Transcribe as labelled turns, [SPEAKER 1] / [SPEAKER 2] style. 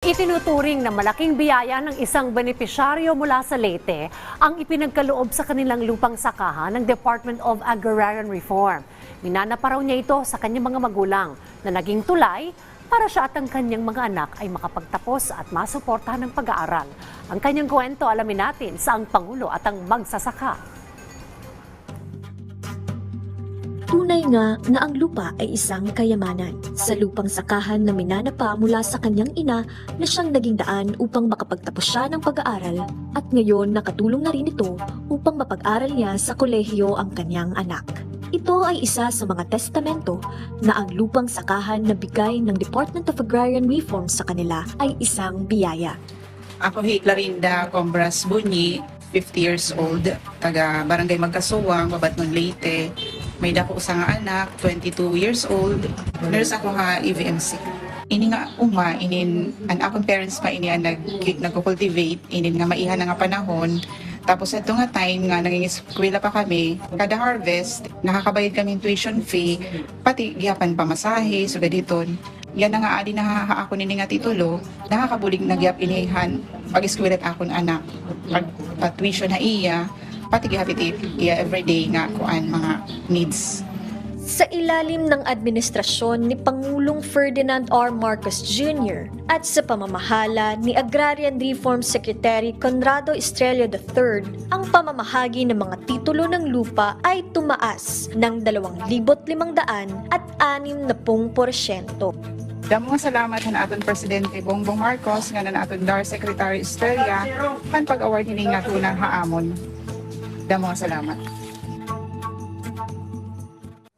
[SPEAKER 1] Itinuturing na malaking biyaya ng isang benepisyaryo mula sa Leyte ang ipinagkaloob sa kanilang lupang sakahan ng Department of Agrarian Reform. Minana pa niya ito sa kanyang mga magulang na naging tulay para siya at ang kanyang mga anak ay makapagtapos at masuportahan ng pag-aaral. Ang kanyang kwento alamin natin sa ang Pangulo at ang magsasaka.
[SPEAKER 2] Tunay nga na ang lupa ay isang kayamanan. Sa lupang sakahan na minanapa mula sa kanyang ina na siyang naging daan upang makapagtapos siya ng pag-aaral at ngayon nakatulong na rin ito upang mapag-aral niya sa kolehiyo ang kanyang anak. Ito ay isa sa mga testamento na ang lupang sakahan na bigay ng Department of Agrarian Reform sa kanila ay isang biyaya.
[SPEAKER 3] Ako hi Clarinda Combras Bunyi, 50 years old, taga Barangay Magkasuwang, Babatnon Leyte. May dako sa nga anak, 22 years old. Nurse ako ha EVMC. Ini nga uma, inin, an akong parents pa ini ang nag, nagko-cultivate, inin nga maihan na nga panahon. Tapos ito nga time nga naging eskwela pa kami, kada harvest, nakakabayad kami tuition fee, pati giyapan pamasahe, so gaditon. Yan na nga adi na ako nini nga titulo, nakakabulig na gyap inihan pag eskwela't akon anak. Pag, pag tuition na iya, pati gihapit iya everyday nga kuan mga needs.
[SPEAKER 2] Sa ilalim ng administrasyon ni Pangulong Ferdinand R. Marcos Jr. at sa pamamahala ni Agrarian Reform Secretary Conrado Estrella III, ang pamamahagi ng mga titulo ng lupa ay tumaas ng 2,500 at 60%.
[SPEAKER 3] Damo nga salamat na aton Presidente Bongbong Marcos nga na aton DAR Secretary Estrella kan pag-award nini nga tunang haamon. Damo salamat.